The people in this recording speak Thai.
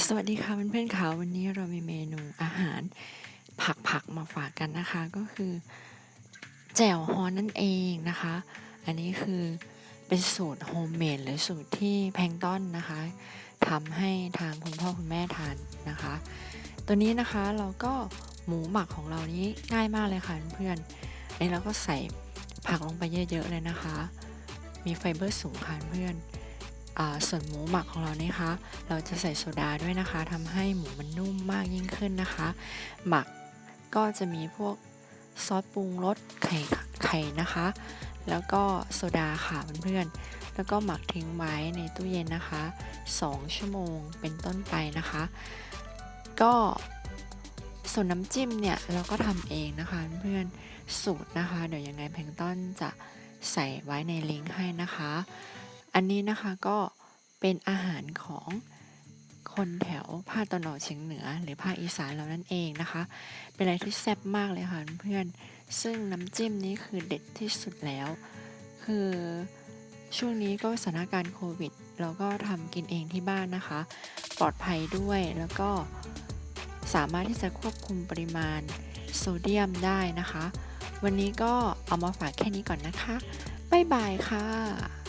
สวัสดีค่ะเพื่อนๆค่ะวันนี้เรามีเมนูอาหารผักๆมาฝากกันนะคะ ก็คือ แจ่วฮอนนั่นเองนะคะ อันนี้คือเป็นสูตรโฮมเมดหรือสูตรที่แพงต้นนะคะทำให้ทางคุณพ่อคุณแม่ทานนะคะ ตัวนี้นะคะเราก็หมูหมักของเรานี้ง่ายมากเลยค่ะเพื่อนๆอันนี้เราก็ใส่ผักลงไปเยอะๆเลยนะคะ มีไฟเบอร์สูงค่ะเพื่อนอ่า ส่วนหมูหมักของเรานี่คะ เราจะใส่โซดาด้วยนะคะทำให้หมูมันนุ่มมากยิ่งขึ้นนะคะ หมักก็จะมีพวกซอสปรุงรสไข่ไข่นะคะ แล้วก็โซดาค่ะเพื่อนๆแล้วก็หมักทิ้งไว้ในตู้เย็นนะคะ 2 ชั่วโมงเป็นต้นไปนะคะ ก็ส่วนน้ำจิ้มเนี่ยเราก็ทำเองนะคะเพื่อนสูตรนะคะ เดี๋ยวยังไงแพงต้นจะใส่ไว้ในลิงก์ให้นะคะ อันนี้นะคะก็เป็นอาหารของคนแถวภาคตะวันออกเฉียงเหนือ หรือภาคอีสานเรานั่นเองนะคะ เป็นอะไรที่แซ่บมากเลยค่ะเพื่อนซึ่งน้ำจิ้มนี้คือเด็ดที่สุดแล้ว คือช่วงนี้ก็สถานการณ์โควิด เราก็ทำกินเองที่บ้านนะคะ ปลอดภัยด้วยแล้วก็สามารถที่จะควบคุมปริมาณโซเดียมได้นะคะ วันนี้ก็เอามาฝากแค่นี้ก่อนนะคะ บ๊ายบายค่ะ